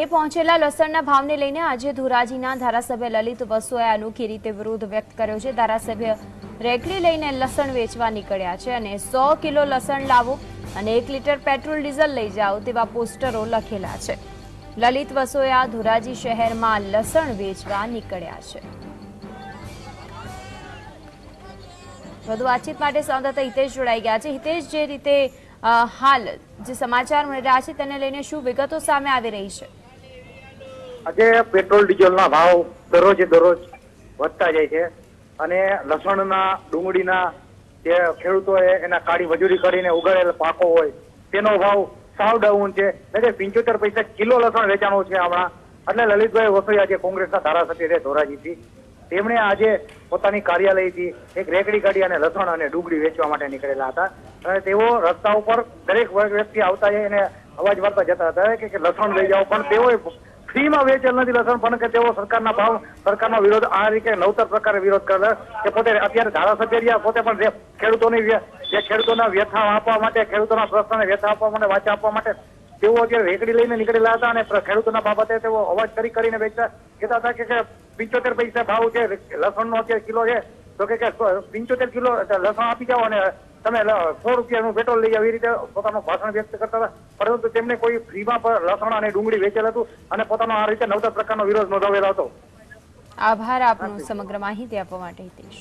એ પહોંચેલા લસણના ભાવને લઈને આજે ધોરાજીના ધારાસભ્ય લલિત વસોએ અનોખી રીતે વિરોધ વ્યક્ત કર્યો છે. ધારાસભ્ય રેકડી લઈને લસણ વેચવા નીકળ્યા છે અને સો કિલો લસણ લાવો અને એક લીટર પેટ્રોલ ડીઝલ લઈ જાઓ તેવા પોસ્ટરો લખેલા છે. લલિત વસોએ આ ધોરાજી શહેરમાં લસણ વેચવા નીકળ્યા છે. વધુ વાતચીત માટે સંવાદદાતા હિતેશ જોડાઈ ગયા છે. હિતેશ, જે રીતે હાલ જે સમાચાર મળી રહ્યા છે તેને લઈને શું વિગતો સામે આવી રહી છે? આજે પેટ્રોલ, ડીઝલના ભાવ દરરોજે દરરોજ વધતા જાય છે અને લસણના, ડુંગળીના જે ખેડૂતોએ એના કાળી મજૂરી કરીને ઉગાડેલ પાકો હોય, તેનો ભાવ સાવ ડાઉન છે. એટલે પંચોતેર પૈસા કિલો લસણ વેચાણું છે હમણાં એટલે લલિતભાઈ વસોયા જે કોંગ્રેસના ધારાસભ્ય છે ધોરાજીથી તેમણે આજે પોતાની કાર્યાલયથી એક રેકડી કાઢી અને લસણ અને ડુંગળી વેચવા માટે નીકળેલા હતા. અને તેઓ રસ્તા ઉપર દરેક વ્યક્તિ આવતા અને અવાજ વાળતા જતા હતા કે લસણ લઈ જાઓ. પણ તેઓએ ફ્રીમાં વેચેલ નથી લસણ, પણ કે તેઓ સરકારના ભાવ, સરકારનો વિરોધ આ રીતે નવતર પ્રકારે વિરોધ કરે કે પોતે અત્યારે ધારાસભ્ય રહ્યા, પોતે પણ ખેડૂતોની જે ખેડૂતોના વ્યથા આપવા માટે, ખેડૂતોના પ્રશ્નને વ્યથા આપવા માટે, વાચા આપવા માટે, તેઓ અત્યારે રેકડી લઈને નીકળેલા હતા અને ખેડૂતોના બાબતે તેઓ અવાજ કરી કરીને વેચતા, કહેતા હતા કે પંચોતેર પૈસા ભાવ છે, લસણનો અત્યારે કિલો છે, તો કે પંચોતેર કિલો, લસણ આપી જાઓ અને તમે સો રૂપિયાનું પેટ્રોલ લઈ આવી રીતે પોતાનું ભાષણ વ્યક્ત કરતા હતા. પરંતુ તેમને કોઈ ફ્રીમાં પર લસણ અને ડુંગળી વેચેલ હતું અને પોતાનો આ રીતે નવતર પ્રકારનો વિરોધ નોંધાવેલો હતો. આભાર આપનો સમગ્ર માહિતી આપવા માટે હિતેશ.